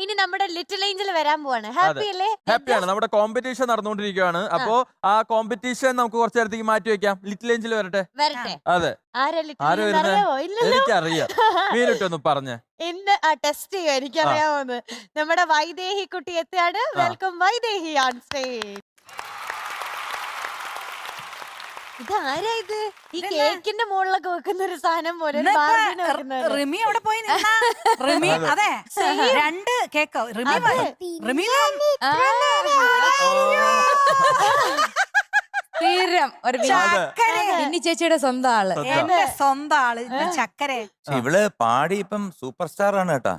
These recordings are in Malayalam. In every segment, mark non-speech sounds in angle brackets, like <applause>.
ഇനി നമ്മുടെ ലിറ്റിൽ ഏഞ്ചൽ വരാൻ പോവാണ്. ഹാപ്പി അല്ലേ? ഹാപ്പിയാണ് നമ്മുടെ കോമ്പറ്റീഷൻ നടന്നുകൊണ്ടിരിക്കുകയാണ്. അപ്പോ ആ കോമ്പറ്റീഷൻ നമുക്ക് കുറച്ചു നേരത്തേക്ക് മാറ്റി വെക്കാം. ലിറ്റിൽ ഏഞ്ചൽ വരട്ടെ? വരട്ടെ. അതെ. എനിക്കറിയാം. <laughs> മീനിട്ടൊന്ന് പറഞ്ഞേ. ഇന്ന് ആ ടെസ്റ്റ് ചെയ്യോ. എനിക്കറിയാവുന്നത് നമ്മുടെ വൈദേഹി കുട്ടി എത്തിയാണ് വെൽക്കം വൈദേഹി ഓൺ സ്റ്റേജ് ഇതാരാ ഇത്? ഈ കേക്കിന്റെ മുകളിലൊക്കെ വെക്കുന്ന ഒരു സാധനം പോലെ ഒരു ബാർബിനെ പോലെ. റിമി അവിടെ പോയി നിന്നാ. <laughs> റിമി അതെ. രണ്ട് കേക്ക്. റിമി വ- റിമി വ- <laughs> സ്ഥിരം ഒരു മിന്നി ചേച്ചിയുടെ സ്വന്തം ആൾ. എന്റെ സ്വന്തം ആൾ ചക്കര. ഇവൾ പാടി ഇപ്പം സൂപ്പർ സ്റ്റാർ ആണ് കേട്ടാ.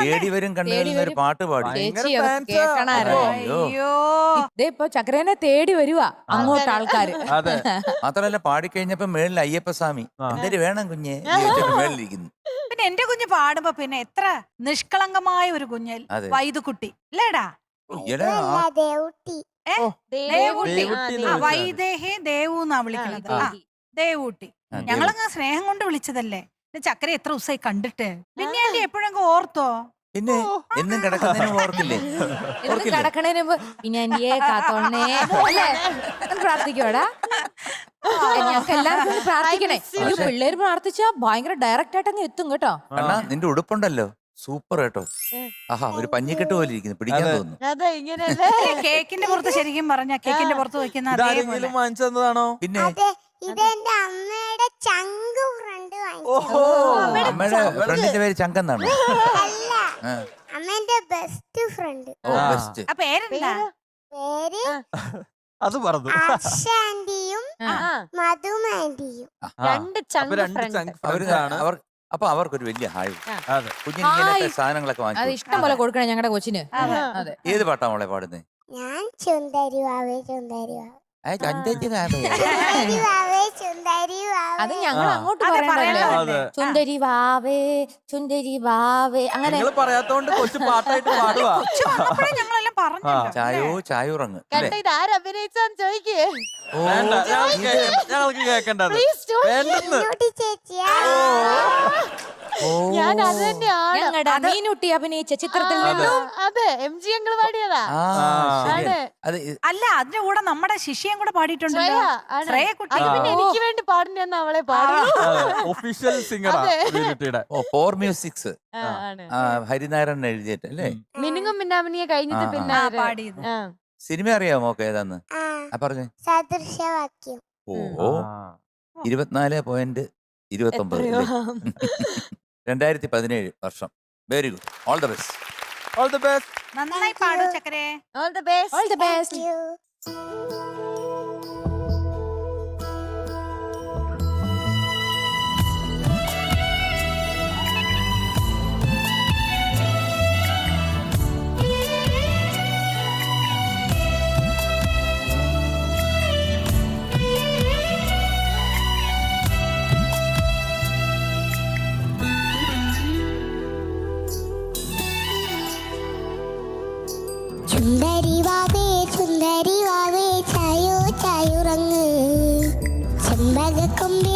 തേടി വരും കണ്ടു ഒരു. പാട്ട് പാടി. ഇപ്പൊ ചക്രേനെ തേടി വരുവാ അങ്ങോട്ട് ആൾക്കാര്. അതെ. <laughs> മാത്രല്ല പാടിക്കഴിഞ്ഞപ്പോ മേളിൽ അയ്യപ്പസ്വാമി. എന്തൊരു വേണം കുഞ്ഞ്? മേളിലിരിക്കുന്നു. പിന്നെ എന്റെ കുഞ്ഞ് പാടുമ്പോ പിന്നെ എത്ര നിഷ്കളങ്കമായ ഒരു കുഞ്ഞൽ വൈദ്യുക്കുട്ടി വൈദുകുട്ടി അല്ലേടാ വൈദേഹി ദേവു എന്നാ വിളിക്കണത് ആ, ദേവൂട്ടി. ഞങ്ങളങ്ങ് സ്നേഹം കൊണ്ട് വിളിച്ചതല്ലേ? ചക്കര എത്ര ദിവസമായി കണ്ടിട്ട്. പിന്നെ അല്ലേ ഓർത്തോ? പിന്നെ എന്നും കിടക്കുന്നതിന് ഓർക്കില്ലേ ഇതൊക്കെ ഓർക്കില്ലേ കടക്കണേന് പിന്നെ എന്റിയെ കാത്തോണേ അല്ലേ? പ്രാർത്ഥിക്കോടാ ഞങ്ങൾക്ക് എല്ലാവർക്കും പ്രാർത്ഥിക്കണേ. ഈ പക്ഷേ- പിള്ളേര് പ്രാർത്ഥിച്ചാ ഭയങ്കര ഡയറക്റ്റ് ആയിട്ട് അങ്ങ് എത്തും കേട്ടോ. അണ്ണാ നിന്റെ ഉടുപ്പുണ്ടല്ലോ. സൂപ്പർ കേട്ടോ ആഹാ ഒരു പഞ്ഞിക്കെട്ട് പോലെ ഇരിക്കുന്നു. പിടിക്കാൻ തോന്നുന്നു. അതെ ഇങ്ങനെയല്ലേ? കേക്കിന്റെ പുറത്ത് ശരിക്കും പറഞ്ഞ കേക്കിന്റെ പുറത്ത് വെക്കുന്ന അതേപോലെ. ഇതാരെങ്കിലും വാങ്ങിച്ചു തന്നതാണോ? പിന്നെ? അതെ ഇതെന്റെ അമ്മയുടെ ചങ്ക് ഫ്രണ്ട് അമ്മയുടെ ഫ്രണ്ടിന്റെ പേര് ചങ്കന്നാണ്? അമ്മേന്റെ ബെസ്റ്റ് ഫ്രണ്ട്. ബെസ്റ്റ്. പേരെന്താ? പേര് അത് പറഞ്ഞു. ആന്റിയും രണ്ട് ചങ്ക് രണ്ട് ഫ്രണ്ട്. ചങ്ക് അവർ friends ആണ് അവർ അപ്പൊ അവർക്കൊരു വലിയ ഹായ് കുഞ്ഞിനെ ഇങ്ങനത്തെ സാധനങ്ങളൊക്കെ അത് വാങ്ങിച്ചു ഇഷ്ടം പോലെ കൊടുക്കണേ ഞങ്ങളുടെ കൊച്ചിന്. അതെ. ഏത് പാട്ടാ മോളെ പാടുന്നത് ഞാൻ <laughs> അത് ഞങ്ങൾ അങ്ങോട്ട് അതെ, പറയണ്ടല്ലേ? പറയണതല്ലേ? ചുന്ദരി വാവേ ചുന്ദരി വാവേ അങ്ങനെ നിങ്ങൾ പറയാത്തോണ്ട് കൊച്ചു പാട്ടായിട്ട് പാടുവാ. ചായോ ചായൂറങ്ങ്. കണ്ട ഇത് ചോദിക്കേ. വേണ്ട ഞങ്ങൾക്ക് കേക്കണ്ട- ഞങ്ങൾക്ക് കേക്കണ്ടത് പ്ലീസ് വേണ്ടെന്ന്. ചേച്ചിയാ. ഓ. ഞാൻ അത് തന്നെയാണ് ഞങ്ങളുടെ മീനുട്ടി അഭിനയിച്ച ചിത്രത്തിൽ അതെ എം ജി അങ്കിൾ പാടിയതാ. ആ, ശരിയാ. അത് ഇ- അല്ല അതിന്റെ കൂടെ നമ്മുടെ ശിഷ്യം കൂടെ പാടിയിട്ടുണ്ടല്ലോ. ശ്രേയ ആണ്. ശ്രേയ കുട്ടി. അത് പിന്നെ എനിക്ക് വേണ്ടി പാടുന്ന അവളെ പാടും ഒഫീഷ്യൽ സിംഗറാ അതെ. മീനുട്ടിയുടെ ഓ പോർ മ്യൂസിക്സ് ആ, ആണ്. ഹരിനാരായണൻ എഴുതിയിട്ട് അല്ലേ. മിനുങ്ങും മിന്നാമിനിയെ കഴിഞ്ഞിട്ട് ആ, ആ. പിന്നെ ആ പാടിയത്. സിനിമ അറിയാമോ ഏതാന്ന് ആ. പറഞ്ഞു. സദൃശവാക്യം ഓ. ഇരുപത്തിനാല് പോയിന്റ് ഇരുപത്തി ഒമ്പത് <laughs> രണ്ടായിരത്തി പതിനേഴ് വർഷം. Very good all the best all the best നന്നായി പാടൂ ചക്കരേ. All the best all the best ചെമ്പകക്കൊമ്പിൽ കിങ്ങിണി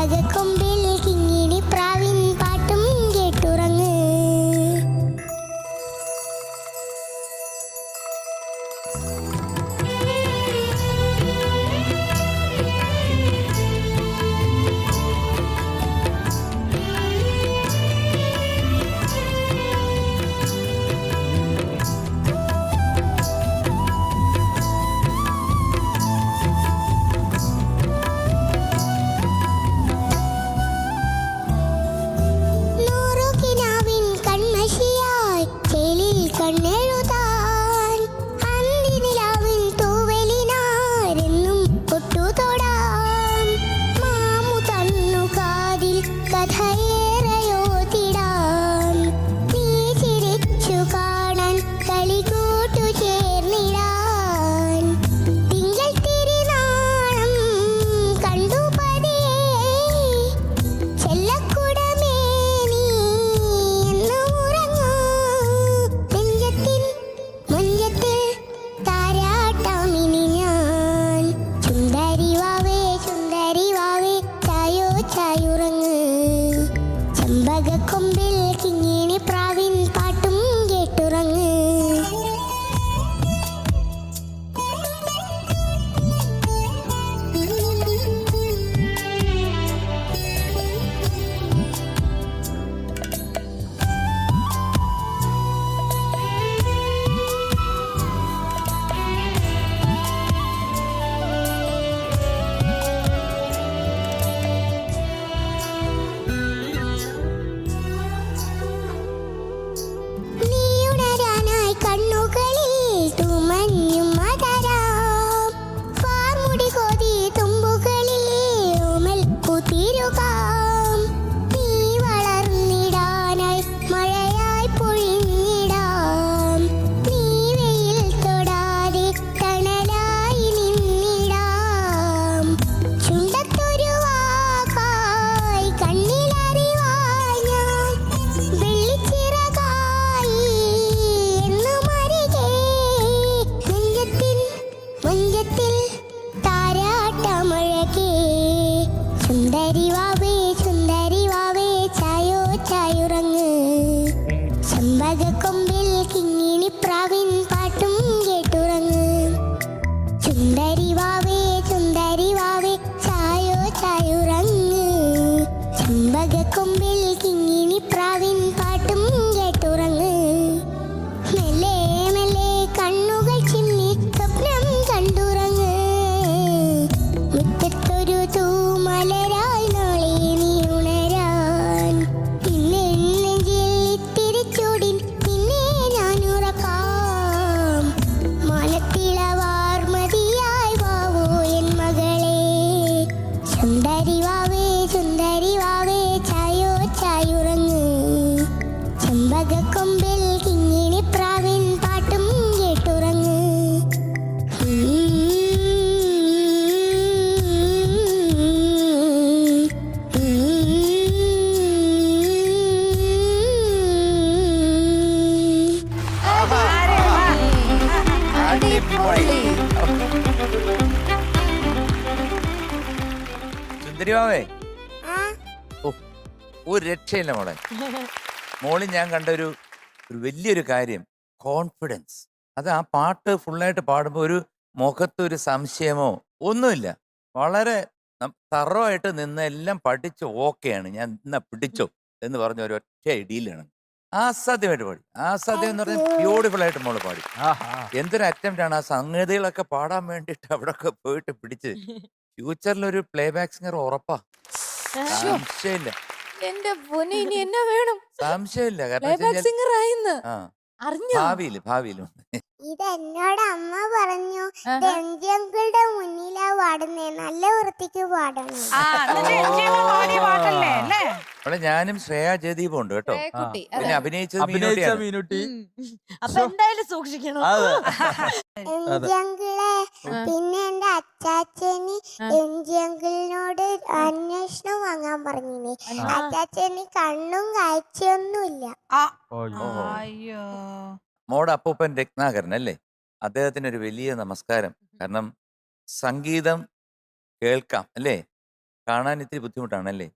ചെമ്പകക്കൊമ്പിൽ കിങ്ങിണി സുന്ദരിവാ ചുണ്ടരിവാവേ ചുണ്ടരിവാവേ ചായോ ചായുറങ്ങ്. ചെമ്പകക്കൊമ്പിൽ കിങ്ങിണി പ്രാവിൻ പാട്ടും കേട്ടുറങ്ങ്. അടിപൊളി. സുന്ദരിമാവേ ഓ ഒരു രക്ഷയില്ല മോളെ. മോളിൽ ഞാൻ കണ്ട ഒരു ഒരു വലിയൊരു കാര്യം. കോൺഫിഡൻസ് അത് ആ പാട്ട് ഫുള്ളായിട്ട് പാടുമ്പോൾ ഒരു മുഖത്ത് ഒരു സംശയമോ ഒന്നുമില്ല. വളരെ തറവായിട്ട് നിന്ന് എല്ലാം പഠിച്ച് ഓക്കെയാണ് ഞാൻ ഇന്ന പിടിച്ചോ എന്ന് പറഞ്ഞ ഒരു ഒറ്റ ഇടിയിലാണ് ആസാദ്യമായിട്ട് പാടി. ആസാദ്യം എന്ന് പറഞ്ഞാൽ ബ്യൂട്ടിഫുൾ ആയിട്ട് മോൾ പാടി. എന്തൊരു അറ്റംപ്റ്റ് ആണ് ആ സംഗതികളൊക്കെ പാടാൻ വേണ്ടിയിട്ട് അവിടെ ഒക്കെ പോയിട്ട് പിടിച്ച്. ഫ്യൂച്ചറിൽ ഒരു പ്ലേ ബാക്ക് സിംഗർ ഉറപ്പാ സംശയമില്ല. എന്റെ പൊന്നെ ഇനി എന്നാ വേണം? സംശയമില്ല. സിംഗർ ആയിന്ന്. ആ. അറിഞ്ഞോ? ഭാവിയിൽ ഭാവിയിലും ഇത് എന്നോട് അമ്മ പറഞ്ഞു ആഹാ. രഞ്ജങ്കളുടെ മുന്നിലാ പാടുന്നേ നല്ല വൃത്തിക്ക് പാടണം. അവിടെ ഞാനും ശ്രേയ ജയദീപും ഉണ്ട് കേട്ടോ പിന്നെ അഭിനയിച്ചത് അഭിനയിച്ച മീനൂട്ടിയാണ്. മീനുട്ടി. അപ്പൊ എന്തായാലും സൂക്ഷിക്കണം. പിന്നെ അച്ചാച്ചന് കണ്ണും കാഴ്ചയൊന്നുമില്ല. അയ്യോ. മോടെ അപ്പൂപ്പൻ രത്നാകരൻ അല്ലേ അദ്ദേഹത്തിന് ഒരു വലിയ നമസ്കാരം. കാരണം സംഗീതം കേൾക്കാം അല്ലേ? കാണാൻ ഇത്തിരി ബുദ്ധിമുട്ടാണ് അല്ലേ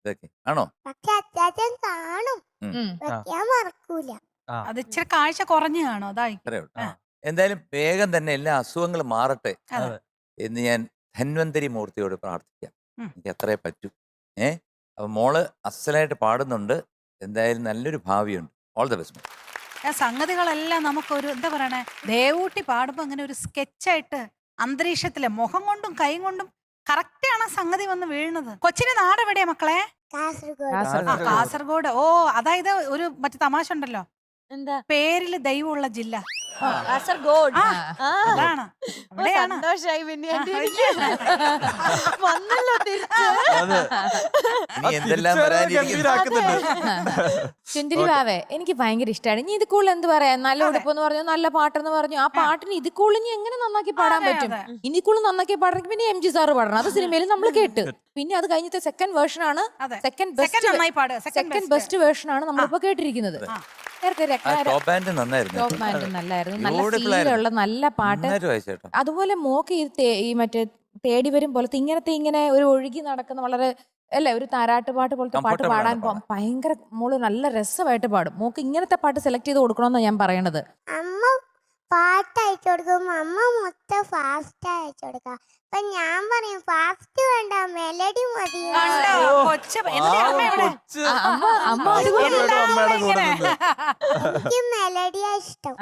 ഇതൊക്കെ. ആണോ? പക്ഷെ കാണും. മറക്കൂല. അത് ഇച്ചിരി കാഴ്ച കുറഞ്ഞു കാണോ അതായി. എന്തായാലും വേഗം തന്നെ എല്ലാ അസുഖങ്ങളും മാറട്ടെ അതെ. എന്ന് ഞാൻ ധന്വന്തരി മൂർത്തിയോട് പ്രാർത്ഥിക്കാം. എനിക്ക് അത്രേ പറ്റൂ. ഏ? അപ്പൊ മോൾ അസലായിട്ട് പാടുന്നുണ്ട്. എന്തായാലും നല്ലൊരു ഭാവിയുണ്ട്. ഓൾ ദ ബെസ്റ്റ് ആ സംഗതികളെല്ലാം നമുക്കൊരു എന്താ പറയണേ? ദേവൂട്ടി പാടുമ്പോൾ അങ്ങനെ ഒരു സ്കെച്ചായിട്ട് അന്തരീക്ഷത്തിലെ മുഖം കൊണ്ടും കൈ കൊണ്ടും കറക്റ്റാണ് ആ സംഗതി വന്ന് വീഴുന്നത്. കൊച്ചിന് നാട് എവിടെയാ മക്കളെ? കാസർഗോഡ്. കാസർഗോഡ്. കാസർഗോഡ്. ഓ അതായത് ഒരു മറ്റു തമാശ ഉണ്ടല്ലോ. എന്താ? പേരിൽ ദൈവമുള്ള ജില്ല. കാസർഗോഡ്. അതാണ്. ഓ, അവിടെയാണ്. സന്തോഷായി പിന്നെ ആ, വന്നല്ലോ തിരിച്ച്. ഇനി എന്തെല്ലാം തിരിച്ചുവരവ് വരാനിരിക്കുന്നു ഗംഭീരാക്കുന്നുണ്ട്. ചുന്തിരി ബാവേ എനിക്ക് ഭയങ്കര ഇഷ്ടമാണ് ഇനി ഇത് കൂടുതൽ എന്ത് പറയാ? നല്ല. ഉടുപ്പെന്ന് പറഞ്ഞു നല്ല പാട്ടെന്ന് പറഞ്ഞു ആ പാട്ടിന് ഇത് കൂടുതൽ ഇനി എങ്ങനെ നന്നാക്കി പാടാൻ പറ്റും. ഇനി കൂടുതൽ നന്നാക്കി പാടണമെങ്കിൽ പിന്നെ എം ജി സാറ് പാടണം. അത് സിനിമയിൽ നമ്മൾ കേട്ട്. പിന്നെ അത് കഴിഞ്ഞിട്ട് സെക്കൻഡ് വേർഷൻ ആണ് second best second best version ആണ് നമ്മളിപ്പോ കേട്ടിരിക്കുന്നത്. നല്ല പാട്ട്. അതുപോലെ മോക്ക് ഈ മറ്റേ തേടി വരും പോലത്തെ ഇങ്ങനത്തെ ഇങ്ങനെ ഒരു ഒഴുകി നടക്കുന്ന വളരെ അല്ലേ? ഒരു താരാട്ട് പാട്ട് പോലത്തെ പാട്ട് പാടാൻ. ഭയങ്കര മോൾ നല്ല രസമായിട്ട് പാടും. മോക്ക് ഇങ്ങനത്തെ പാട്ട് സെലക്ട് ചെയ്ത് കൊടുക്കണമെന്നാണ് ഞാൻ പറയണത്. അമ്മ പാട്ട് അയച്ചു കൊടുക്കും. അമ്മ മൊത്തം ഫാസ്റ്റ് അയച്ചു കൊടുക്ക. അപ്പൊ ഞാൻ പറയും ഫാസ്റ്റ് വേണ്ട മെലഡി മതി. എനിക്ക് മെലഡിയാ ഇഷ്ടം.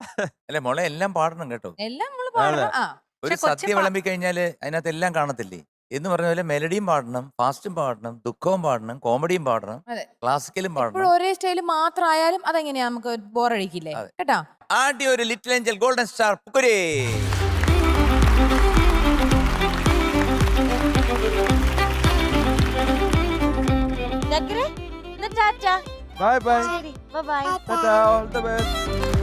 <laughs> അല്ലെ മോളെ എല്ലാം പാടണം കേട്ടോ. എല്ലാം നമ്മൾ പാടണം. ആ. ഒരു സത്യം വിളമ്പി കഴിഞ്ഞാൽ അതിനകത്ത് എല്ലാം കാണത്തില്ലേ? എന്ന് പറഞ്ഞ പോലെ മെലഡിയും പാടണം ഫാസ്റ്റും പാടണം ദുഃഖവും പാടണം കോമഡിയും പാടണം അതെ. ക്ലാസിക്കലും ഇപ്പോഴും പാടണം ഒരേ സ്റ്റൈൽ മാത്രമായാലും അതെങ്ങനെയാ നമുക്ക് ബോറടിക്കില്ലേ? അതെ. കേട്ടോ? ആദ്യം ഒരു ലിറ്റിൽ ഏഞ്ചൽ ഗോൾഡൻ സ്റ്റാർ പുക്കുരേ. Bye bye. Bye bye bye bye Tata all the best